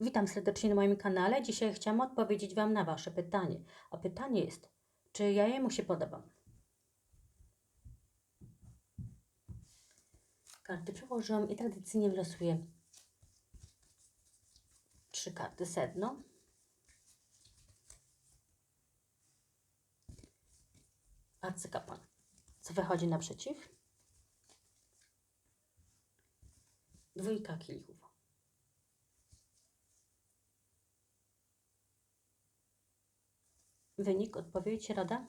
Witam serdecznie na moim kanale. Dzisiaj chciałam odpowiedzieć Wam na Wasze pytanie. A pytanie jest, czy ja jemu się podobam? Karty przełożyłam i tradycyjnie wylosuję trzy karty sedno. Arcykapłan. Co wychodzi naprzeciw? Dwójka kielichów. Wynik, odpowiedź, rada?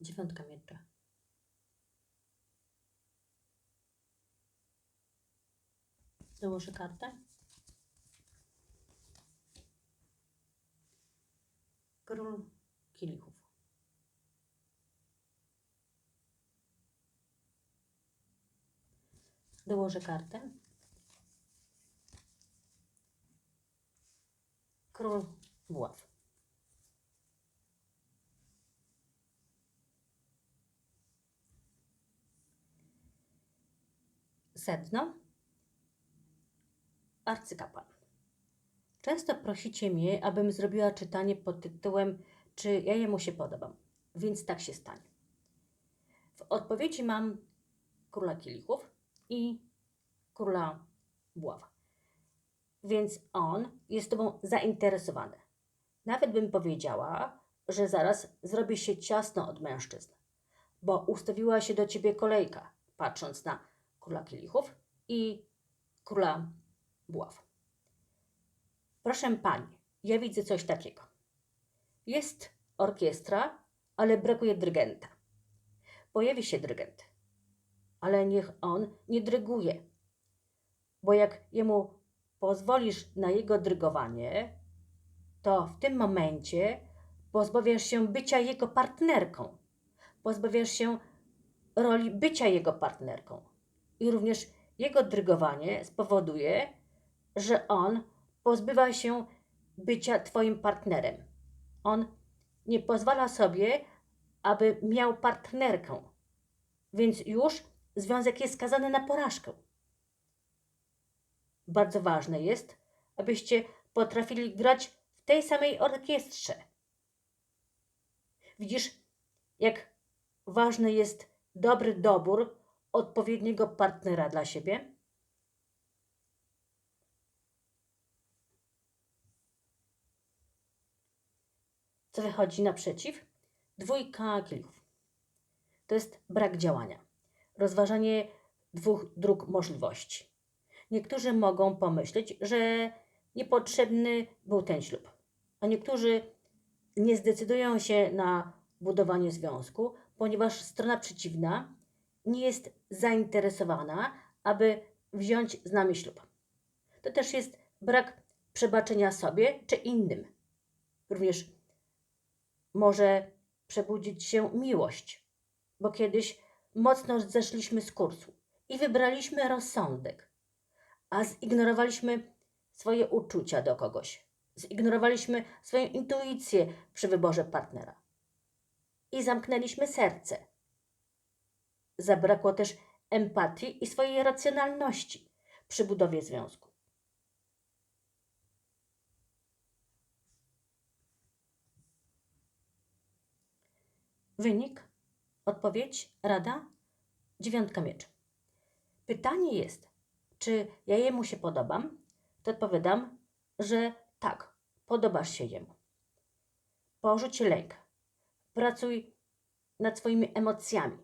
Dziewiątka miecza. Dołożę kartę. Król kielichów. Dołożę kartę. Król buław. Sedno. Arcykapłan. Często prosicie mnie, abym zrobiła czytanie pod tytułem Czy ja jemu się podobam? Więc tak się stanie. W odpowiedzi mam króla kielichów i króla buława. Więc on jest tobą zainteresowany. Nawet bym powiedziała, że zaraz zrobi się ciasno od mężczyzn, bo ustawiła się do ciebie kolejka, patrząc na króla kielichów i króla buław. Proszę pani, ja widzę coś takiego. Jest orkiestra, ale brakuje dyrygenta. Pojawi się dyrygent, ale niech on nie dyryguje, bo jak jemu pozwolisz na jego dyrygowanie, to w tym momencie pozbawiasz się bycia jego partnerką. Pozbawiasz się roli bycia jego partnerką. I również jego dyrygowanie spowoduje, że on pozbywa się bycia Twoim partnerem. On nie pozwala sobie, aby miał partnerkę, więc już związek jest skazany na porażkę. Bardzo ważne jest, abyście potrafili grać w tej samej orkiestrze. Widzisz, jak ważny jest dobry dobór odpowiedniego partnera dla siebie? Co wychodzi naprzeciw? Dwójka kielichów. To jest brak działania, rozważanie dwóch dróg możliwości. Niektórzy mogą pomyśleć, że niepotrzebny był ten ślub, a niektórzy nie zdecydują się na budowanie związku, ponieważ strona przeciwna nie jest zainteresowana, aby wziąć z nami ślub. To też jest brak przebaczenia sobie czy innym. Również może przebudzić się miłość, bo kiedyś mocno zeszliśmy z kursu i wybraliśmy rozsądek, a zignorowaliśmy swoje uczucia do kogoś. Zignorowaliśmy swoją intuicję przy wyborze partnera i zamknęliśmy serce. Zabrakło też empatii i swojej racjonalności przy budowie związku. Wynik, odpowiedź, rada, dziewiątka mieczy. Pytanie jest, czy ja jemu się podobam? To odpowiadam, że tak, podobasz się jemu. Porzuć lęk. Pracuj nad swoimi emocjami.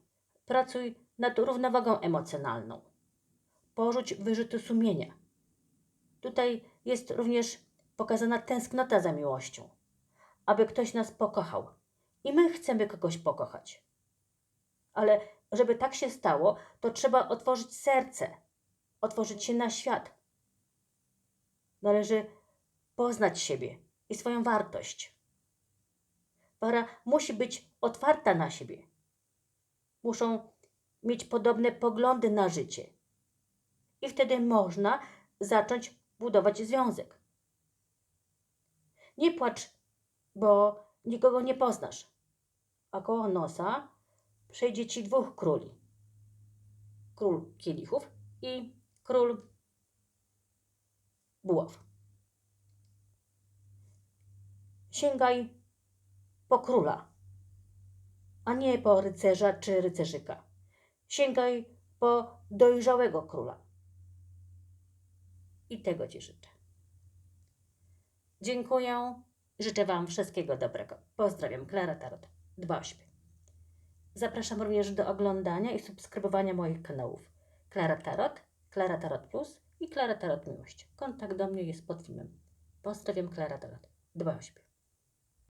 Pracuj nad równowagą emocjonalną. Porzuć wyrzuty sumienia. Tutaj jest również pokazana tęsknota za miłością, aby ktoś nas pokochał. I my chcemy kogoś pokochać. Ale żeby tak się stało, to trzeba otworzyć serce, otworzyć się na świat. Należy poznać siebie i swoją wartość. Para musi być otwarta na siebie. Muszą mieć podobne poglądy na życie. I wtedy można zacząć budować związek. Nie płacz, bo nikogo nie poznasz. A koło nosa przejdzie ci dwóch króli. Król kielichów i król buław. Sięgaj po króla, a nie po rycerza czy rycerzyka. Sięgaj po dojrzałego króla. I tego Ci życzę. Dziękuję. Życzę Wam wszystkiego dobrego. Pozdrawiam. Klara Tarot. Dba o siebie. Zapraszam również do oglądania i subskrybowania moich kanałów. Klara Tarot, Klara Tarot Plus i Klara Tarot Miłość. Kontakt do mnie jest pod filmem. Pozdrawiam. Klara Tarot. Dba o siebie.